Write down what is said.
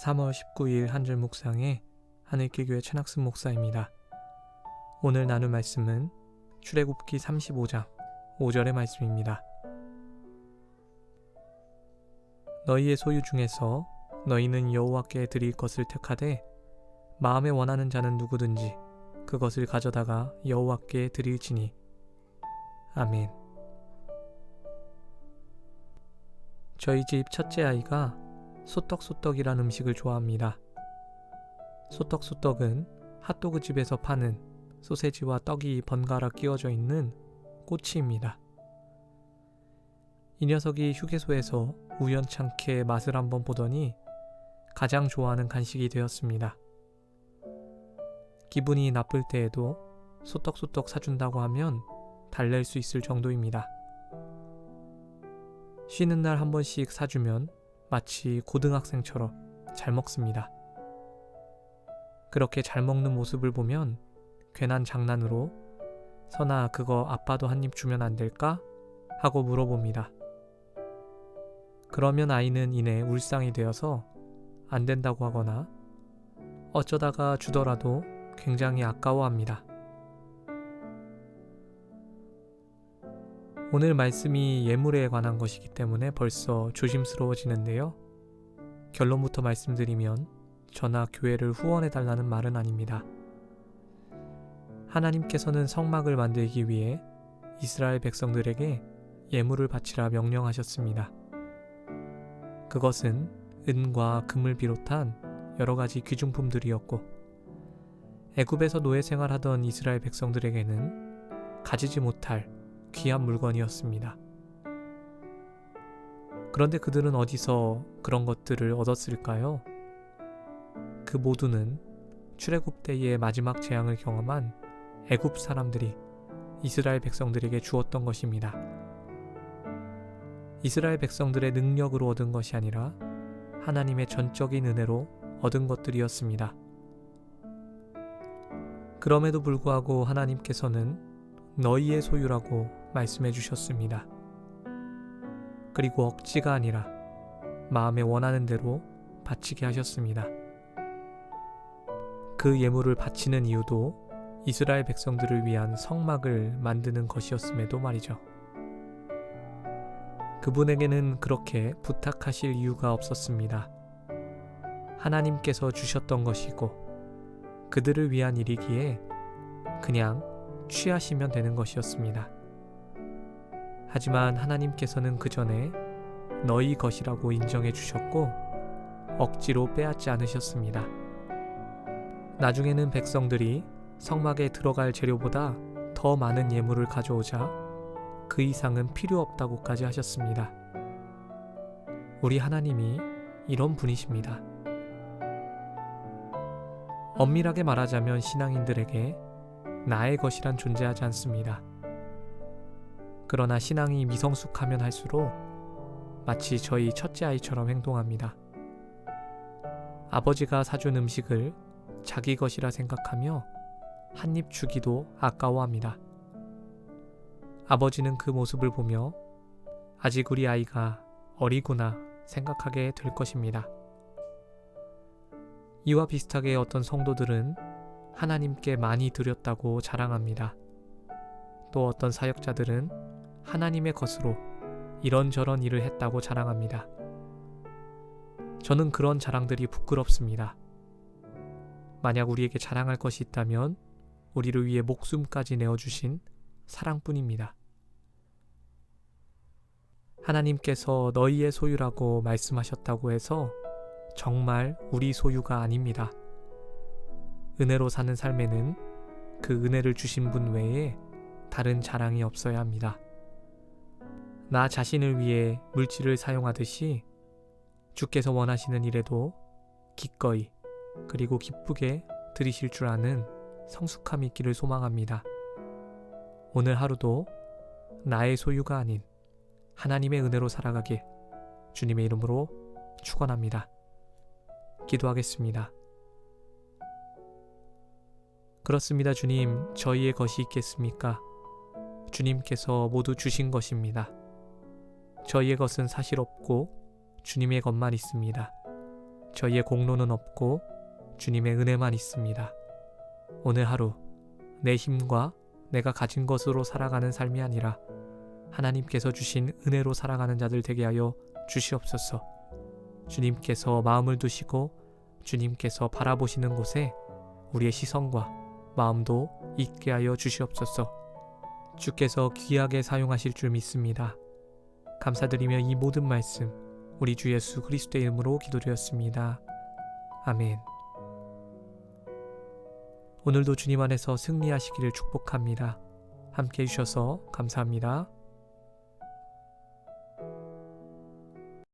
3월 19일 한줄 묵상의 하늘길교회 최낙순 목사입니다. 오늘 나눌 말씀은 출애굽기 35장 5절의 말씀입니다. 너희의 소유 중에서 너희는 여호와께 드릴 것을 택하되 마음에 원하는 자는 누구든지 그것을 가져다가 여호와께 드릴지니 아멘. 저희 집 첫째 아이가 소떡소떡이란 음식을 좋아합니다. 소떡소떡은 핫도그 집에서 파는 소세지와 떡이 번갈아 끼워져 있는 꼬치입니다. 이 녀석이 휴게소에서 우연찮게 맛을 한번 보더니 가장 좋아하는 간식이 되었습니다. 기분이 나쁠 때에도 소떡소떡 사준다고 하면 달랠 수 있을 정도입니다. 쉬는 날 한 번씩 사주면 마치 고등학생처럼 잘 먹습니다. 그렇게 잘 먹는 모습을 보면 괜한 장난으로 선아 그거 아빠도 한 입 주면 안 될까? 하고 물어봅니다. 그러면 아이는 이내 울상이 되어서 안 된다고 하거나 어쩌다가 주더라도 굉장히 아까워합니다. 오늘 말씀이 예물에 관한 것이기 때문에 벌써 조심스러워지는데요. 결론부터 말씀드리면 저나 교회를 후원해 달라는 말은 아닙니다. 하나님께서는 성막을 만들기 위해 이스라엘 백성들에게 예물을 바치라 명령하셨습니다. 그것은 은과 금을 비롯한 여러 가지 귀중품들이었고 애굽에서 노예 생활하던 이스라엘 백성들에게는 가지지 못할 귀한 물건이었습니다. 그런데 그들은 어디서 그런 것들을 얻었을까요? 그 모두는 출애굽 때의 마지막 재앙을 경험한 애굽 사람들이 이스라엘 백성들에게 주었던 것입니다. 이스라엘 백성들의 능력으로 얻은 것이 아니라 하나님의 전적인 은혜로 얻은 것들이었습니다. 그럼에도 불구하고 하나님께서는 너희의 소유라고 말씀해 주셨습니다. 그리고 억지가 아니라 마음에 원하는 대로 바치게 하셨습니다. 그 예물을 바치는 이유도 이스라엘 백성들을 위한 성막을 만드는 것이었음에도 말이죠. 그분에게는 그렇게 부탁하실 이유가 없었습니다. 하나님께서 주셨던 것이고 그들을 위한 일이기에 그냥 취하시면 되는 것이었습니다. 하지만 하나님께서는 그 전에 너희 것이라고 인정해 주셨고 억지로 빼앗지 않으셨습니다. 나중에는 백성들이 성막에 들어갈 재료보다 더 많은 예물을 가져오자 그 이상은 필요 없다고까지 하셨습니다. 우리 하나님이 이런 분이십니다. 엄밀하게 말하자면 신앙인들에게 나의 것이란 존재하지 않습니다. 그러나 신앙이 미성숙하면 할수록 마치 저희 첫째 아이처럼 행동합니다. 아버지가 사준 음식을 자기 것이라 생각하며 한 입 주기도 아까워합니다. 아버지는 그 모습을 보며 아직 우리 아이가 어리구나 생각하게 될 것입니다. 이와 비슷하게 어떤 성도들은 하나님께 많이 드렸다고 자랑합니다. 또 어떤 사역자들은 하나님의 것으로 이런저런 일을 했다고 자랑합니다. 저는 그런 자랑들이 부끄럽습니다. 만약 우리에게 자랑할 것이 있다면 우리를 위해 목숨까지 내어주신 사랑뿐입니다. 하나님께서 너희의 소유라고 말씀하셨다고 해서 정말 우리 소유가 아닙니다. 은혜로 사는 삶에는 그 은혜를 주신 분 외에 다른 자랑이 없어야 합니다. 나 자신을 위해 물질을 사용하듯이 주께서 원하시는 일에도 기꺼이 그리고 기쁘게 드리실 줄 아는 성숙함이 있기를 소망합니다. 오늘 하루도 나의 소유가 아닌 하나님의 은혜로 살아가길 주님의 이름으로 축원합니다. 기도하겠습니다. 그렇습니다, 주님. 저희의 것이 있겠습니까? 주님께서 모두 주신 것입니다. 저희의 것은 사실 없고 주님의 것만 있습니다. 저희의 공로는 없고 주님의 은혜만 있습니다. 오늘 하루 내 힘과 내가 가진 것으로 살아가는 삶이 아니라 하나님께서 주신 은혜로 살아가는 자들 되게 하여 주시옵소서. 주님께서 마음을 두시고 주님께서 바라보시는 곳에 우리의 시선과 마음도 있게 하여 주시옵소서. 주께서 귀하게 사용하실 줄 믿습니다. 감사드리며 이 모든 말씀 우리 주 예수 그리스도의 이름으로 기도드렸습니다. 아멘. 오늘도 주님 안에서 승리하시기를 축복합니다. 함께 해주셔서 감사합니다.